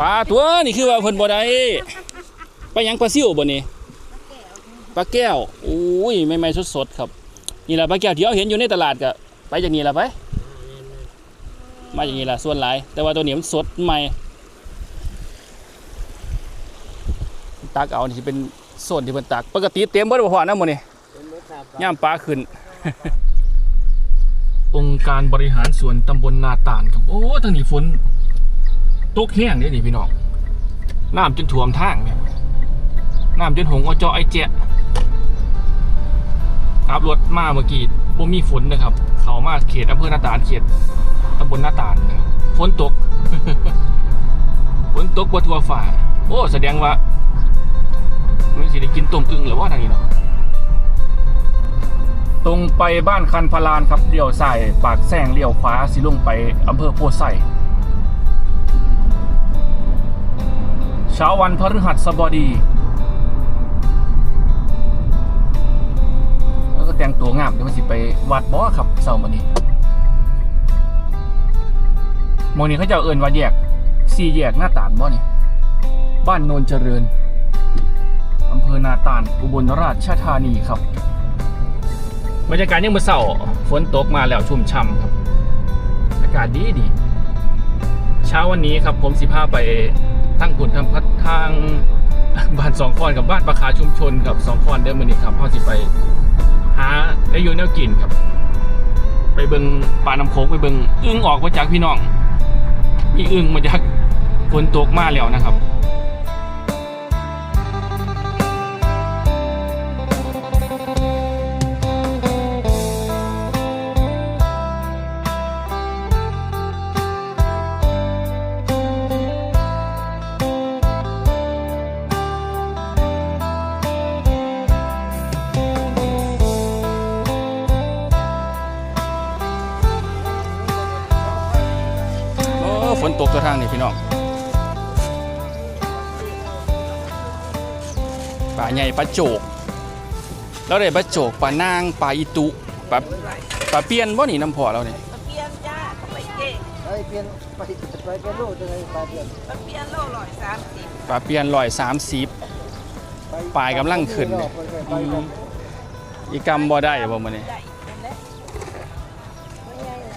ปลาตัวนี่คือว่าเพิ่นบ่ได้ปลาหยังปลาซิวบ่นี่ปลาแก้วโอ้ยใหม่ๆสดๆครับ นี่ล่ะปลาแก้วที่เราเห็นอยู่ในตลาดก็ไปจากนี่ล่ะไป มาอย่างนี้ล่ะส่วนหลาย แต่ว่าตัวนี้มันสดใหม่ตักเอานี่สิเป็นโซนที่เพิ่นตัก ปกติเต็มเบิดบ่พอนะมื้อนี้ย่ามปลาขึ้นองค์การบริหารส่วนตำบลนาตาลครับ โอ้ทางนี้ฝน ตกแห้งเด้นี่พี่น้องน้ำจนท่วมทางเนี่ยน้ำจนหงอเจาะไอเจ๊ะขับรถมาเมื่อกี้บ่มีฝนนะครับ เขามาเขตอำเภอหน้าตาลเขตตำบลหน้าตาลฝนตก ฝนตกบ่ทั่วฝ่า โอ้แสดงว่ามันสิได้กินต้มอึ่งหรือว่าทางนี้เนาะตรงไปบ้านคันพลานครับเลี้ยวซ้ายปากแซงเลี้ยวขวาสิลงไปอำเภอโพไซ เช้าวันพฤหัสบดี แล้วก็แต่งตัวงามเดี๋ยวมันสิไปวัดบ่ครับเสาร์วันนี้หมองนี้เขาจะเอินว่าแยกสี่แยกหน้าตาลบ่นี่ บ้านโนนเจริญอำเภอนาตาลอุบลราชธานีครับ บรรยากาศยังมือเศร้าฝนตกมาแล้วชุ่มช่ำครับ อากาศดีดี เช้าวันนี้ครับผมสิพาไป ทั้งกุนทำพัดทางบ้านสองคอนกับบ้านประคาชุมชนกับสองคอนเดิมมือนี้ครับพ่อสิไป หาได้อยู่แนวกินครับ ไปเบิงปลาน้ำโขกไปเบิงอึ้งออกมาจากพี่น้องมีอึ้งมาจากฝนตกมาแล้วนะครับ ฝนตกตัวทางนี่พี่น้องปลาใหญ่ปลาโจก แล้วได้ปลาโจกปลานางปลาอีตุปลาปลาเปียนบ่นี่น้ำพอเราเนี่ยตะเพียนจ้าไปเก่งไปเปลี่ยนไปไปเป็นโลกจังไงไปเปลี่ยนตะเพียนโลร้อยสามสิบปลาเปียนร้อยสามสิบไปปลายกำลังขึ้นเลยไปไปไปไปอีกรรมบ่ได้บ่มื้อนี้ใหญ่เป็นเล็ก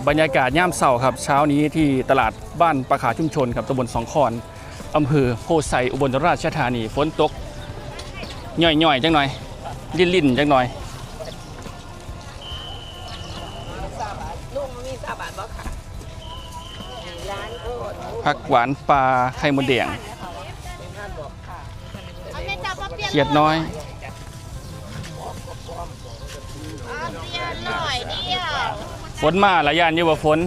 บรรยากาศย่ามเสาครับ เช้านี้ที่ตลาดบ้านประขาชุมชนครับตำบลสองคอนอำเภอโพไซอุบลราชธานีฝนตกย่อยๆจังหน่อย ลิ่นๆจังหน่อยลุงมีสาบานบ่ค่ะร้านโอ้ผักหวานปลาไข่มดแดงเขียดน้อยเอาเตียนหน่อยเดียวฝนมาละยานอยู่บ่ฝน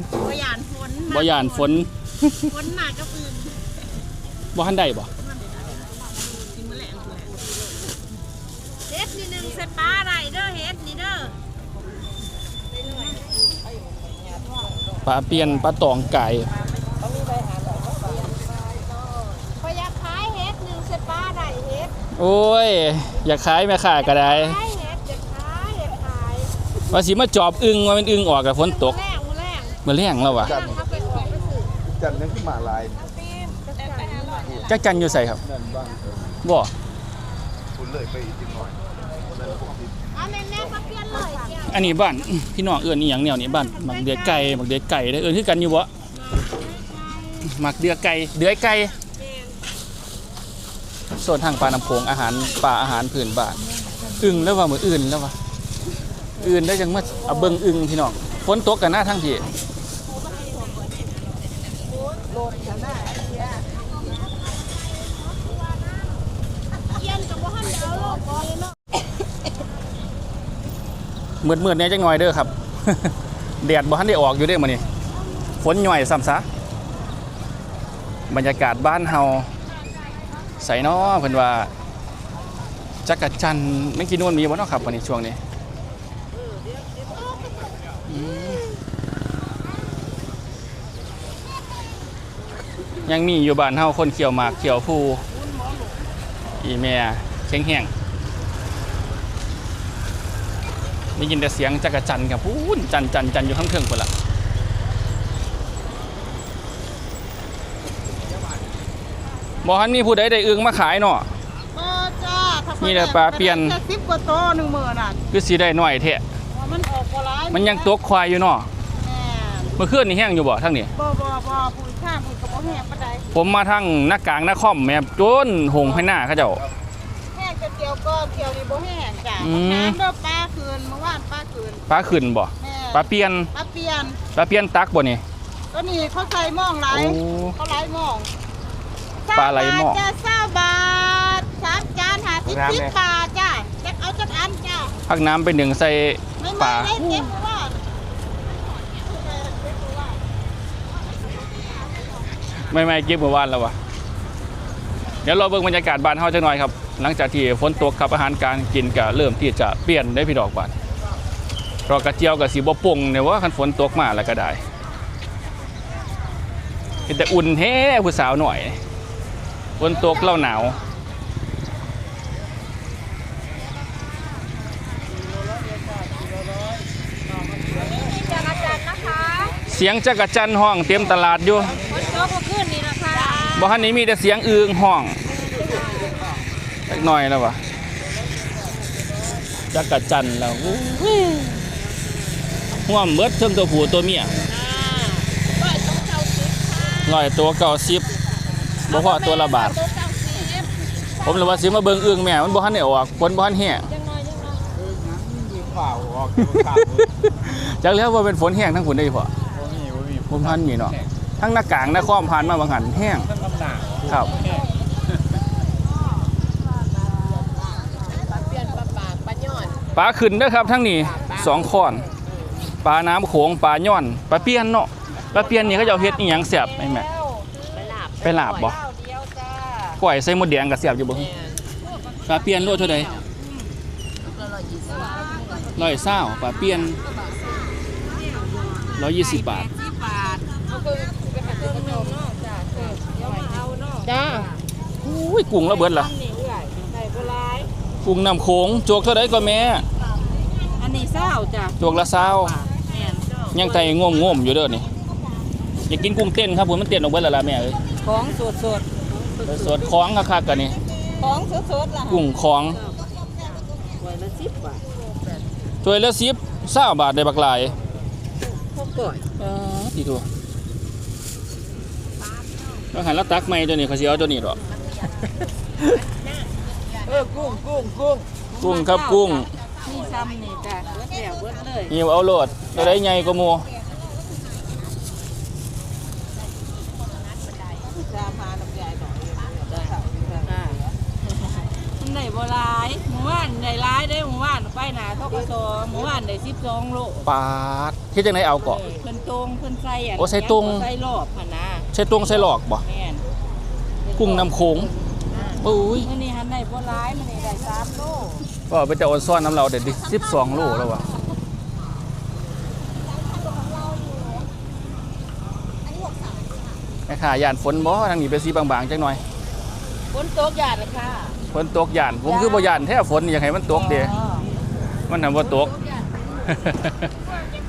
บยานฝนบ่ยานฝนฝนมากับอื่นบ่ทันได้บ่เฮ็ดนี่หนึงใส่ปลาได้เด้อเฮ็ดนี่เด้อปลาเปียนปลาตองไก่พออยากขายเฮ็ดหนึงใส่ปลาได้เฮ็ดโอ้ย อยากขายแม่ค้าก็ได้ขายเฮ็ดจะขายอยากขายว่าสิมาจอบอึงว่ามันอึงออกกับฝนตก แรงมื้อแรงมื้อแรงแล้ววะ จันทร์นั่นขึ้นมาลายจักจันอยู่ใส่ครับนั่นบ้างบ่คุณเลยไปอีกหน่อยเอาแม่แม่ก็เปลี่ยนเลยเกี่ยวอันนี้บ้านพี่น้องเอื้อนอีหยังแนวนี้บ้านหมักเดือไก่หมักเดือไก่ได้เอื้อนคือกันอยู่บ่หมักเดือไก่เดือยไก่ส่วนทางปลาน้ำโขงอาหารป่าอาหารพื้นบ้านอึงแล้วว่ามื้ออื่นแล้วว่าอื่นได้จังมาเอาเบิ่งอึงพี่น้องฝนตกกันหน้าทั้งที่ เกี่ยนกับบ่ทันได้เอาโลกก่อนเลยเนาะมืดๆเนี่ยจังหน่อยเด้อครับ แดดบ่ทันได้ออกอยู่เด้อมื้อนี้ฝนหน่อยซ้ำซะบรรยากาศบ้านเฮาใส่น้อเพิ่นว่าจักรจันทร์แมงกีนวลมีบ่เนาะครับวันนี้ช่วงนี้ ยังมีอยู่บ้านเฮาคนเขียวหมากเขียวผู้อีแม่แข็งแห้งได้ยินแต่เสียงจักรจันทร์ครับพูนจันจันจันอยู่ข้างเทิงพุ่นล่ะบ่ฮันมีผู้ใดได้อึงมาขายเนาะก็จ้าถ้านี่แหละปลาเปลี่ยนจะสิบกว่าโตหนึ่งหมื่นอะคือสิได้หน่อยแท้มันออกกว่าร้ายมันยังตกควายอยู่เนาะแม่เมื่อคืนนี่แห้งอยู่บ่ทั้งนี้บ่บ่บ่ปุ๋ย ข้างปุ๋ยกระบอกแห้งปานใดผมมาทั้งหน้ากลางหน้าค่อมแม่จนหงให้หน้าเขาเจ้า แห้งจะเกี่ยวก็เกี่ยวนี่บ่แห้งจ้ะอืม น้ำเด้อปลาคืนเมื่อวานปลาคืนปลาขึ้นบ่แม่ปลาเปียนปลาเปลี่ยนปลาเปียนตักบ่นี่ก็นี่เขาใส่หม่องไหลโอ้ เขาไหลหม่องปลาไหลหม้อจ้าเศร้าบาทสามจานหาสิบสิบบาทจ้าจะเอาจักอันจ้าพักน้ำไปหนึ่งใส่ไม่ปลาไม่ได้เก็บเพราะว่า ไม่ไม่เก็บเมื่อวานแล้ววะเดี๋ยวเราเบิ่งบรรยากาศบ้านเฮาจักหน่อยครับ หลังจากที่ฝนตกครับอาหารการกินก็เริ่มที่จะเปลี่ยนได้พี่ดอกบานรอกระเจียวกับสีบ่ป่งเนี่ยว่าคันฝนตกมาแล้วก็ได้เห็นแต่อุ่นแท้ผู้สาวหน่อยฝนตกเล่าหนาวเสียงจักรจันห้องเต็มตลาดอยู่ คนโตก็ขึ้นนี่นะคะ บ่ทันนี้มีแต่เสียงอึงห้องสักหน่อยแล้ววะจักรจันทร์แล้วอู้หูห่วมเบิดเทิงตัวผู้ตัวเมียร้อยตัวเก่าสิบบ่พอตัวละบาท ผมเลยว่าสิมาเบิ่งอึงแม่ มันบ่ทันได้ออกผลบ่ทันแห้งเปล่าออกข่าวจักแล้วว่าเป็นฝนแห้งทั้งฝนได้พอมีมีผมทันมีเนาะทั้งหน้ากลางหน้าค้อมผ่านมาบางหันแห้งท่านลำหนา ครับเปลี่ยนปลาปากปลาย่อนปลาขึ้นเด้อครับทั้งนี้สองข้อนปลาน้ำโขงปลาย่อนปลาเปียนเนาะปลาเปียนนี่เขาจะเอาเฮ็ดอีหยังแซ่บไหมแม่ไปลาบไปลาบบ่เดียวจ้าก้อยใส่หมดแดงกับแซ่บอยู่บ่แม่นปลาเปียนโลเท่าใดละร้อยยี่สิบร้อยเศร้าปลาเปียนร้อยยี่สิบบาท จ้าอุ้ยกุ้งแล้วเบิดล่ะนี่เอื่อยใส่โบราณกุ้งน้ำโขงโจกเท่าใดก็แม่ อันนี้เศร้าจ้ะโจกละเศร้าแม่นเจ้ายังไตง่วมง่วมๆอยู่เด้อนี่อยากกินกุ้งเต้นครับผมมันเต้นออกเบิดแล้วล่ะแม่เอ้ยของสดสดสดของคักๆกันนี่ของสดสดล่ะกุ้งของไว้ละสิบบาทถ้วยละสิบเศร้าบาทได้บักหลายพวกก่อยดีตัว แล้วหันแล้วตักไม่ตัวนี้เขาสิเอาตัวนี้หรอกเออกุ้งกุ้งกุ้งกุ้งครับกุ้งนี่ซ้ำนี่จ้ะเบิดแล้วเบิดเลยหิวเอาโหลดตัวได้ใหญ่กว่าหมูจาพาน้ำใหญ่ดอกได้ได้มันได้บ่หลายหมู่บ้านได้หลายได้หมู่บ้านไปหนาทกศหมู่บ้านได้12โลปาดคิดจังไดเอาเกาะเพิ่นตรงเพิ่นใส่ะโอ้ใส่ตรงใส่รอบหั่นนะ ใช่ตวงใช่หลอกบ่แม่นกุ้งน้ำโขงโอ้ยมื้อนี้หันได้บ่หลายมื้อนี้ได้3โลก็ไปแต่ออนซ่อนน้ำเราเด็ดดิสิบสองโลแล้ววะแม่ข่ายานฝนบ่ทางนี้ไปสีบางๆจังหน่อยฝนตกหยาดเลยค่ะฝนตกยาน ผมคือบ่ยานแท้ฝนนี่อยากให้มันตกเด้อ๋อมันทำว่าตก ก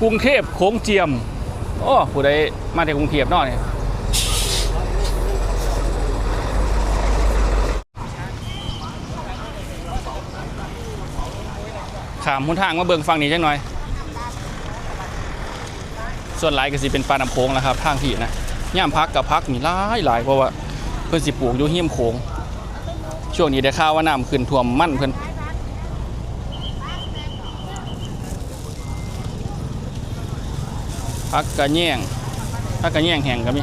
กรุงเทพโค้งเจียมโอ้ผู้ใดมาจากกรุงเทพเนาะเนี่ยขามหุนทางมาเบิ่งฟังนี้จังหน่อย ส่วนหลายก็สิเป็นปลาน้ำโขงแล้วครับ ทางที่นะย่ามพักกับพักมีหลายหลายเพราะว่าเพิ่นสิปลูกอยู่หิมโขงช่วงนี้ได้ข่าวว่าน้ำขึ้นท่วมมั่นเพิ่น พักกระแยงพักกระแยงแห้งก็มี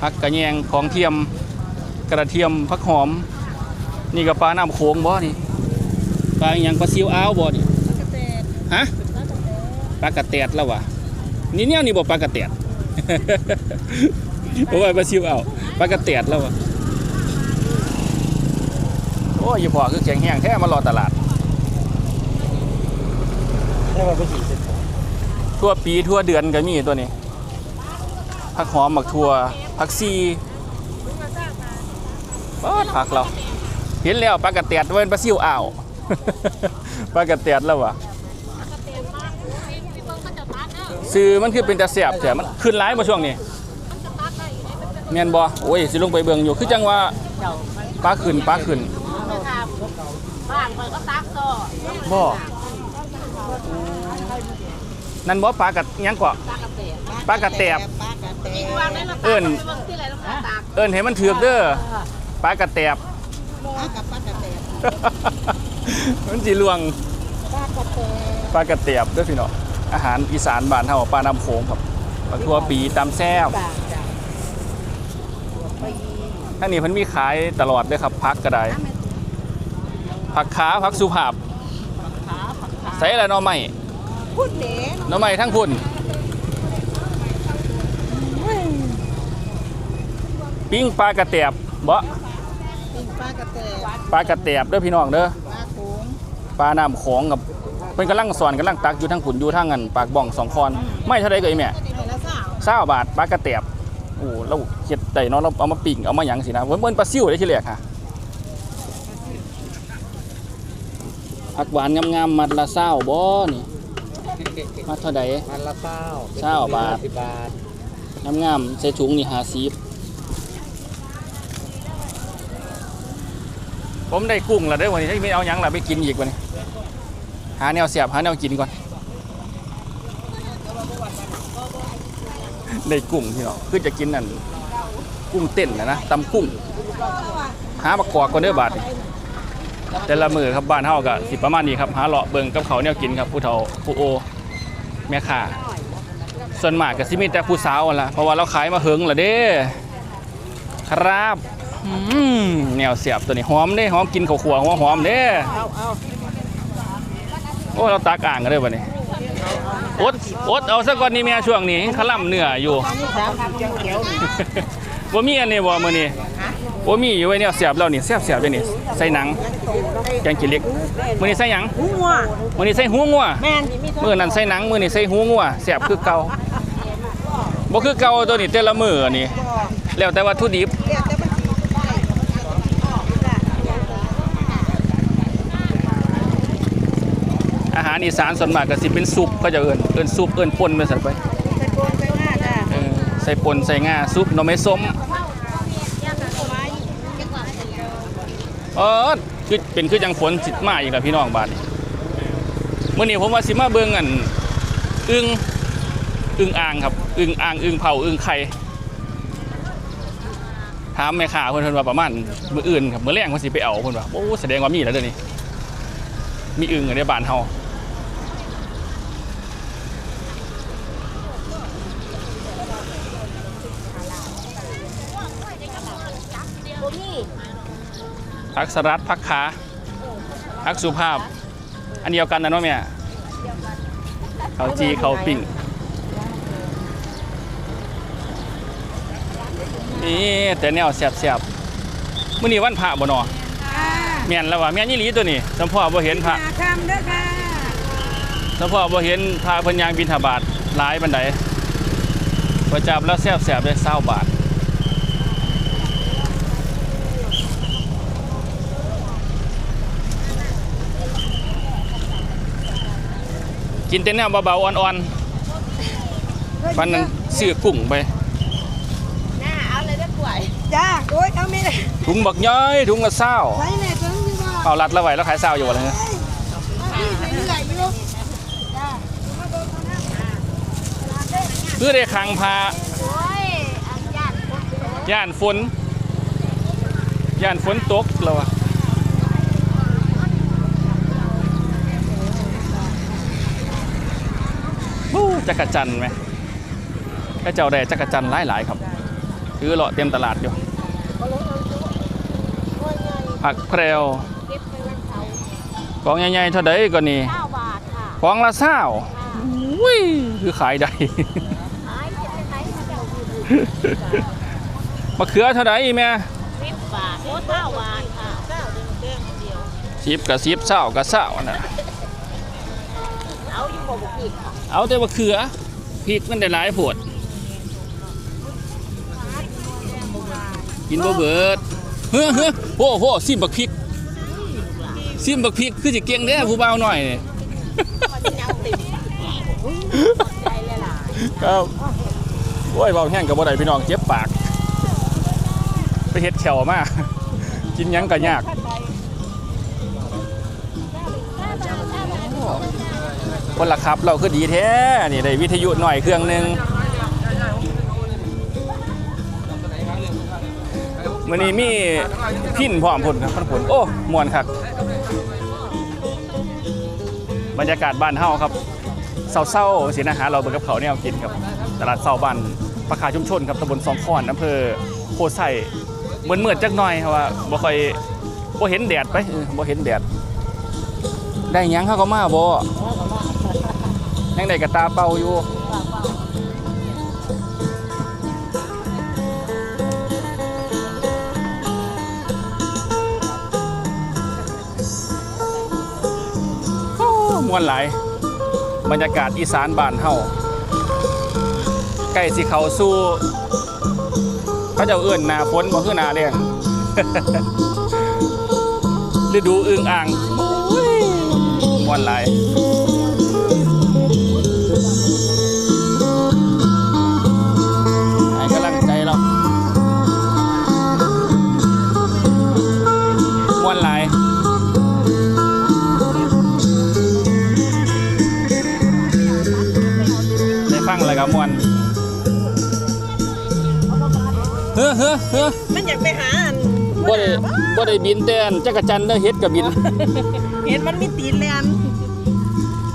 พักกระแยงของเทียมกระเทียมพักหอม นี่ก็ปลาน้ำโขงบ่นี่ปลาอหยังปลาซิวอ้าวบ่นี่ฮะปลากระเตียดแล้ววะนี่เนี่ยนี่บอกปลากระเตียดเพราะว่าปลาซิวเอาปลากระเตียดแล้ววะโอ้ยอย่าบอคือแข็งแห้งแท้มารอตลาดนี่ว่าไปสิ ทั่วปีทั่วเดือนก็มีตัวนี้ผักหอมหมักทั่วผักซีปาดผักเราเห็นแล้วปลากระเตียดว่าเป็นปลาซิวอ่าวปลากระเตียดแล้ววะซื้อมันคือเป็นตาเสียบแต่มันขึ้นร้ายมาช่วงนี้แม่นบ่โอ้ยสิลงไปเบิ่งอยู่คือจังว่าปลาขึ้นปลาขึ้นบ้านเพิ่นก็ตักต่อบ่ นั่นบ่ปลากัดหยังกว่าปลากระแตบอีกวางได้ละเอิ้นไปเบิ่งที่ไหนแล้วมาตักเอิ้นให้มันถือกเด้อปลากระแตบกับป้ากระแตมันสิลวงปลากระแตบเด้อพี่น้องอาหารอีสานบ้านเฮาปลาน้ำโขงครับปลาทั่วปีตำแซ่บอันนี้เพิ่นมีขายตลอดเด้อครับพักก็ได้ผักขาผักสุภาพใส่ละหน่อไม้พูดเห นหน่อไม้ทั้งพุ่น ปิ้งปลากระแตบบ่ปิ้งปลากระแตปลากระแตบเด้อพี่น้องเด้อ ปลาโขงปลาน้ำโขงกับเพิ่นกำลังสอนกำลังตักอยู่ทั้งขุนอยู่ทั้งอันปากบ่องสองคอนไม่เท่าใดก็ไอ้แม่ที่ไหนละสาวเศร้าบาทปลากระแตบโอ้เราเฮ็ดได้เนาะเราเอามาปิ้งเอามาหยังสินะเบิ่นเบิ่นปลาซิ่วได้ทีแรกค่ะผักหวานงามๆมัดละเศร้าบ่นี่ มัดเท่าใดมันละเศร้าเศร้าบาท สิบบาทงามๆใส่ถุงนี่50ผมได้กุ้งแล้วเด้อวันนี้ไม่เอาหยังล่ะไปกินอีกวันนี้ หาแนวเสียบหาแนวกินก่อน ได้กุ้งพี่น้องคือจะกินนั่นกุ้งเต้นนะนะตำกุ้ง หาบักกอกก่อนเด้อบาทนี่แต่ละมือครับบ้านเฮาก็สิประมาณนี้ครับหาเลาะเบิ่งกับเขาวแนวกินครับผู้เฒ่าผู้โอ แม่ค้าส่วนมากก็สิมีแต่ผู้สาวนั่นล่ะเพราะว่าเราขายมาเฮิงและเด้ครับอืมแนวเสียบตัวนี้หอมเด้หอมกินข้าวขัวหัวหอมเด้เอาเอาโอ้เราตากอ่างกันเด้อบัดนี้อดอดเอาซะก่อนนี่แม่ช่วงนี้ขล่ำเนื้ออยู่อันนี้สามพันเขียวนี่บ่มีอัน นี้บ่มื้อนี้บ่มีอยู่ไว้เนี่ยเสียบแล้วนี่แซ่บๆเลยนี่ใส่หนังแกงขี้เหล็กมื้อนี้ใส่หยังหูงัวมื้อนี้ใส่หูงัวแม่นมีมื้อนั้นใส่หนังมื้อนี้ใส่หูงัวแซ่บคือเก่าบ่คือเก่าตัวนี้แต่ละมื้อนี่แล้วแต่วัตถุดิบเรียกแต่มันสิอาหารอีสานส่วนมากก็สิเป็นซุปเขาจะเอิ้นเอิ้นซุปเอิ้นป่นไปซั่นไปตะโกนไปหน้าจ้าเออใส่ป่นใส่ง่าซุปหน่อไม้ส้ม เออคือเป็นคือจังฝนสิมาอีกแล้วพี่น้องบาดนี้มื้อนี้ผมว่าสิมาเบิ่งอันอึ้งอึ้งอ่างครับอึ้งอ่างอึ้งเผาอึ้งไข่ถามแม่ค้าเพิ่นเพิ่นว่าประมาณมื้ออื่นครับมื้อแรงเพิ่นสิไปเอาเพิ่นว่าโอ้แสดงว่ามีแล้วเด้อนี่มีอึ้งอยู่ในบ้านเฮา พักสลัดพักขาพักสุภาพ อันเดียวกันนะเนาะแม่เขาจีเขาปิ่งนี่แต่แนวแสบๆมื้อนี้วันพระบ่เนาะแม่นแล้วว่าแม่นยี่หลีตัวนี้สัมพ่อบ่เห็นพระคำเด้อค่ะสัมพ่อบ่เห็นพระเพิ่นยางบิณฑบาตหลายปานใดประจับแล้วแซ่บๆได้20บาท กินแต่แนวเบาๆอ่อนๆวันนั้นซื้อกุ้งไปหน้าเอาเลยเด้อกล้วยจ้าโอ้ยเอาไม่ได้ถุงบักย้อยถุงละเศร้าไว้แน่จังอยู่ว่าเอารัดละไว้แล้วขายเศร้าอยู่วะเลยพี่เรื่อยๆอยู่คือได้ขังพาโอ้ยอันญาติคนย่านฝนย่านฝนตกแล้วอะบู้ จักรจันทร์ไหมก็เจ้าได้จักรจันทร์หลายๆครับ คือเลาะเต็มตลาดอยู่ผักแพรวเก็บไปวันเสาร์ของใหญ่ๆเท่าใดก็นี่เก้าบาทค่ะของละเศร้าอุ้ยคือขายได้หายเจ็ดไปไหนมาเจ้าอยู่มะเขือเท่าใดแม่สิบบาทโอ้เก้าบาทค่ะเก้าเดียวเดียวเดียวสิบกับสิบเศร้ากับเศร้าน่ะเอาอยู่บ่บุกอีก เอาแต่มะเขือพริกมันได้หลายโผดกินบ่เบิดเฮ้อเฮ้อโอ้โหสิบักพริกซิมบักพริกคือสิเก่งแท้ผู้บ่าวหน่อยนี่มันจะเอาติ่มใจเลยล่ะครับโอ้ยเบาแห้งกับบ่ได้พี่น้องเจ็บปาก ไปเฮ็ดแขวมากินหยังก็ยาก คนละครับ เราคือดีแท้นี่ได้วิทยุหน่อยเครื่องหนึงมื้อนี้มีพินพร้อมพุ่นครับพุ่นโอ้มวนคักบรรยากาศบ้านเฮาครับเศร้าๆสินะฮะเราเบิกกับเขาวแนวกินครับตลาดเศร้าบ้านประคาชุมชนครับตำบลสองคอนอำเภอโพไซเหมือนเมือดๆจักหน่อยครับว่าบ่ค่อยบ่เห็นแดดไปบ่เห็นแดดได้ยังเขาก็มาบ่ ยังได้กระตาเป่าอยู่มวนหลายบรรยากาศอีสานบ้านเฮาใกล้สิเขาสู่เขาเจะเอื้อนนาฝนบ่คือนาแล้งฤดูอึ่งอ่างมวนหลาย ฮ้อเฮ้อเฮ้อมันอยากไปหาอันบ่ได้บ่ได้บินแต่อันจักรจันทร์ได้อเฮ็ดกับบิน เห็นมันมีตีนแลน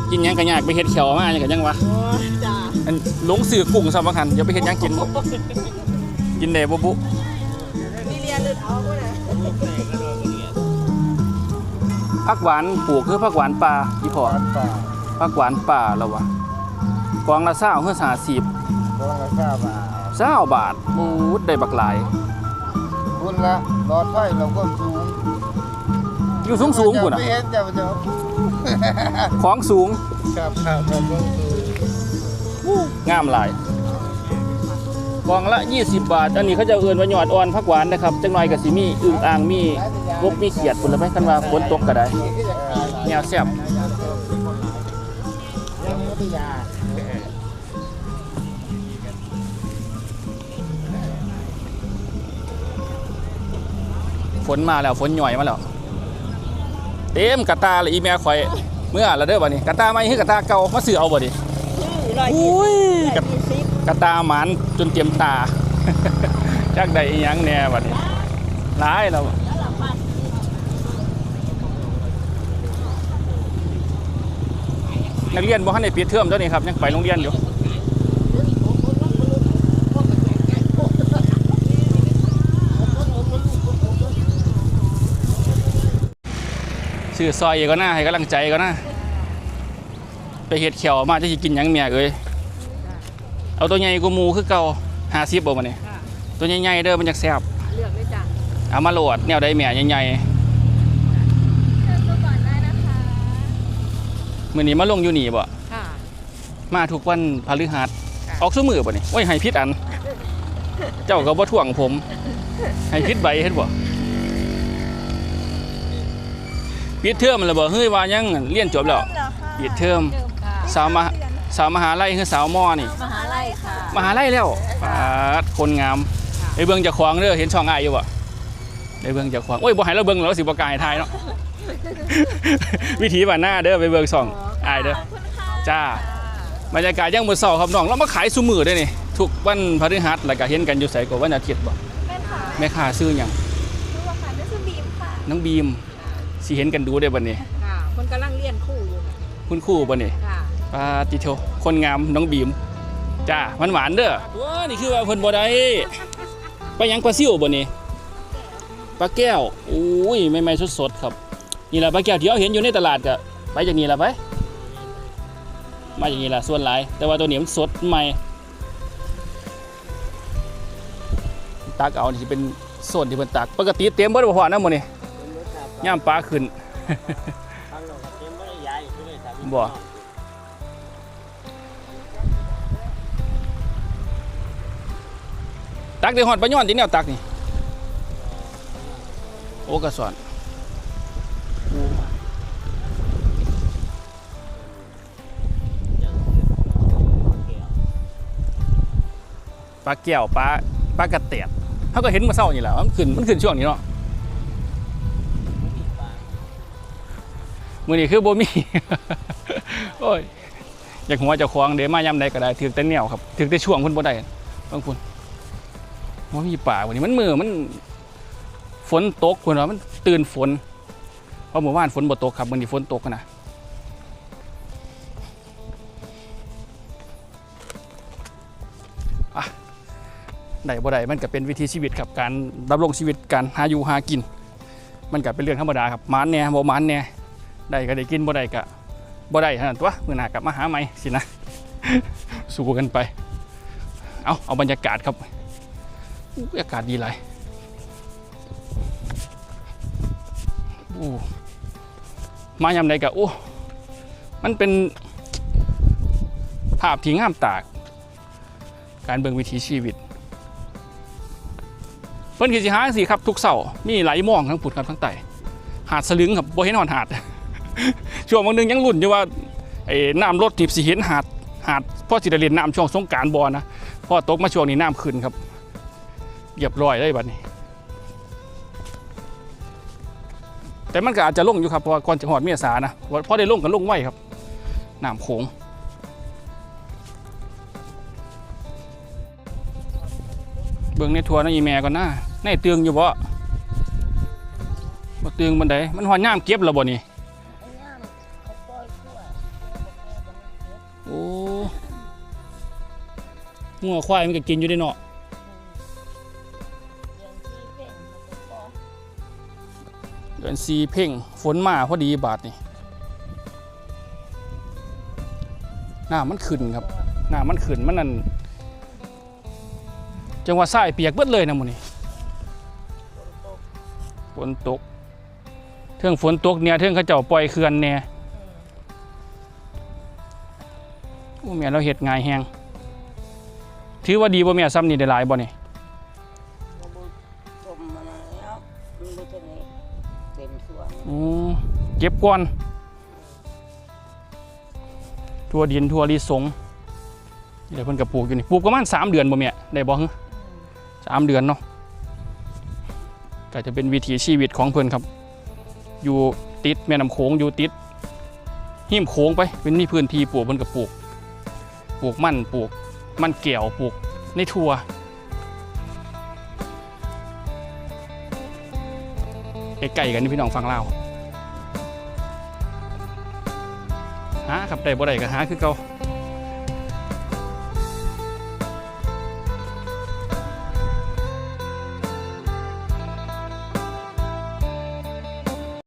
กินหยังก็ยากไปเฮ็ดเขียวมาหยังก็ยังวะ โอ้จ้าอันหลงสื่อกุ้งซะบ่คันเดี๋ยวไปเฮ็ดหยังกิน กินได้บ่บุมีเรียนหรือเอาก็นะผักหวานปลูกคือผักหวานป่าอีพอร้านป่าผักหวานป่าแล้ววะกองละ20คือ30กองละเก้า บาท20บาทโอ้ได้บักหลายคุณละรอดไฟเราก็สูงอยู่สูงๆพุ่นน่ะไม่เห็นจะเจอของสูงครับครับครับก็สูงงามหลายกล่องละ 20 บาท อันนี้เขาจะเอื่นว่าหยอดอ่อนผักหวานนะครับ จังหน่อยก็สิมีอึ่งอ่างมีกบมีเขียดพุ่นละไปกันว่าฝนตกก็ได้แนวแซ่บ ฝนมาแล้วฝนหย่อยมาแล้วเต็มกระตาเลยอีแม่ข่อย เมื่อละเด้อบัดนี้กระตาใหม่คือกระตาเก่ามาซื้อเอาบ่ดิร้อยยี่อุ้ยกระสิบกระตาหมานจนเตรียมตาจักได้อีหยังแน่บัดนี้หลายแล้วนักเรียนบ่ทันได้ปิดเทอมเจ้านี่ครับยังไปโรงเรียนอยู่ ชื่อซอยก็น่าให้กำลังใจก็น่าไปเฮ็ดเขียวมาจะสิกินหยังเมียเอ้ยเอาตัวใหญ่กูมูคือเก่าหาซิบบ่มาเนี่ยตัวใหญ่ๆเด้อมันจะแซ่บเลือกเลยจ้ะเอามาโหลดแนวใดเมียใหญ่ๆมื้อนี้มาลงอยู่นี่บ่ค่ะมาทุกวันพฤหัสค่ะออกซุมือบ่นี่โอ้ยให้ผิดอัน เจ้าก็บ่ถ่วงผม ให้ผิดใบเฮ็ดบ่ ปิดเทอมแล้วบ่เฮ้ยว่ายังเรียนจบแล้วปิดเทอมสาวมหาสาวมหาลัยคือสาวมอนี่ มหาลัยค่ะมหาลัยแล้วปาดคนงามไอ้เบิ่งเจะขวางเด้อเห็นช่องอ้ายอยู่บ่ไอ้เบิ่งเจะขวางโอ้ยบ่ให้เราเบิ่งแล้วสิบ่กล้าให้ทายเนาะวิถีบ้านหน้าเด้อไปเบิ่งช่องอ้ายเด้อจ้าบรรยากาศยังมื้อเช้าครับน้องเรามาขายซุมื้อเด้อนี่ทุกวันพฤหัสแล้วก็เห็นกันอยู่ไสก็วันอาทิตย์บ่แม่ค่ะแม่ค้าซื้อหยังชื่อว่าค่ะนั่นคือบีมค่ะน้องบีม สิเห็นกันดูได้อบัดนี้ค่ะคนกำลังเรียนคู่อยู่คุณครูบ่นี่ค่ะปาติโทคนงามน้องบีมจ้ามันหวานเด้อว้านี่คือว่าเพิ่นบ่ได้ปลาหยังปลาซิ่วบ่นี่ปลาแก้วอุ้ยใหม่ๆสดๆครับ นี่ล่ะปลาแก้วที่เราเห็นอยู่ในตลาดก็ไปจากนี่ล่ะไปมาจากนี่ล่ะส่วนหลาย แต่ว่าตัวนี้มันสดใหม่ตักเอานี่สิเป็นโซนที่เพิ่นตัก ปกติเต็มบ่ได้บ่พอนะหมื้นี้ ย่ามปลาขึ้นบ่ตักได้หอดปลาย้อนที่แนวตักนี่ โอ้กระสอนปลาเกี่ยวปลาปลากระเตียบเขาก็เห็นมาเศร้าอย่างนี้แหละมันขึ้นมันขึ้นช่วงนี้เนาะ มือนี้คือบมีโอ้ยอยากหัวจะควงเดี๋ยวมายามใดก็ได้ถือแต่แนวครับถือแต่ช่วงคนบ่ได้บางคนว่ามีป่าวันนี้มันมือมันฝนตกคนว่ามันตื่นฝนเพราะเมื่อวานฝนบ่ตกครับวันนี้ฝนตกนะอะได้บ่ได้มันก็เป็นวิถีชีวิตครับการดำรงชีวิตการหาอยู่หากิน มันก็เป็นเรื่องธรรมดาครับมันแหน่บ่มันแหน่ ได้ก็ได้กินบ่ได้ก็บ่ได้เท่านั้นตัวมือหนากลับมาหาใหม่สินะ สู้กันไป เอาเอาบรรยากาศครับอู้อากาศดีหลายอู้มายามใดก็โอ้ มันเป็นภาพที่งามตาก การเบิ่งวิถีชีวิต เพิ่นคือสิหาจังซี่ครับ ทุกเสาร์มีไหลหมองทั้งผุดครับทั้งไต่หาดสลึงครับบ่เห็นหอนหาด ช่วงบางนึงยังลุ้นอยู่ว่าไอ้น้ำลดนี่สิเห็นหาดหาดพ่อสิได้เล่นน้ำช่วงสงการบ่นะพ่อตกมาช่วงนี้น้ำขึ้นครับเรียบรอยเลยบัดนี้ แต่มันก็อาจจะลงอยู่ครับเพราะก่อนจะหอดเมษานะว่าพอได้ลงก็ลงไหวครับน้ำโขงเบิ่งในทัวร์ในอีแม่ก่อนหนะในเตืองอยู่บ่บ่เตืองบันไดมันหอดย่ามเก็บแล้วบ่นี่ โอ้งัวควายมันก็กินอยู่ได้เนาะเดือนสีเพ่งฝนมาพอดีบาทนี่หน้ามันขึ้นครับหน้ามันขึ้นมันนั่นจังหวะทรายเปียกเบิดเลยนะมื้นี้ฝนตกเทิงฝนตกเนี่ยเทิงเขาเจ้าปล่อยเขื่อนเนี่ย ม่เราเฮ็ดง่ายแฮงถือว่าดีบ่แม่ซ้ำนี่ได้หลายบ่นี่ชมมาแล้วมันไม่ใช่นี่เป็นส่วนอืมเก็บก่อนทั่วดินทั่วลิสงเดี๋ยวเพิ่นก็ปลูกอยู่นี่ปลูกประมาณ3เดือนบ่แม่ได้บ่ฮึสามเดือนเนาะก็จะเป็นวิถีชีวิตของเพิ่นครับ อยู่ติดแม่น้ำโขงอยู่ติดหิมโขงไปเป็นมีพื้นที่ปลูกเพิ่นก็ปลูก ปลูกมันปลูกมันเกี่ยวปลูกในทั่วใกล้ๆกันนี่พี่น้องฟังเล่าวหาครับได้บ่ได้ก็หาคือเก่า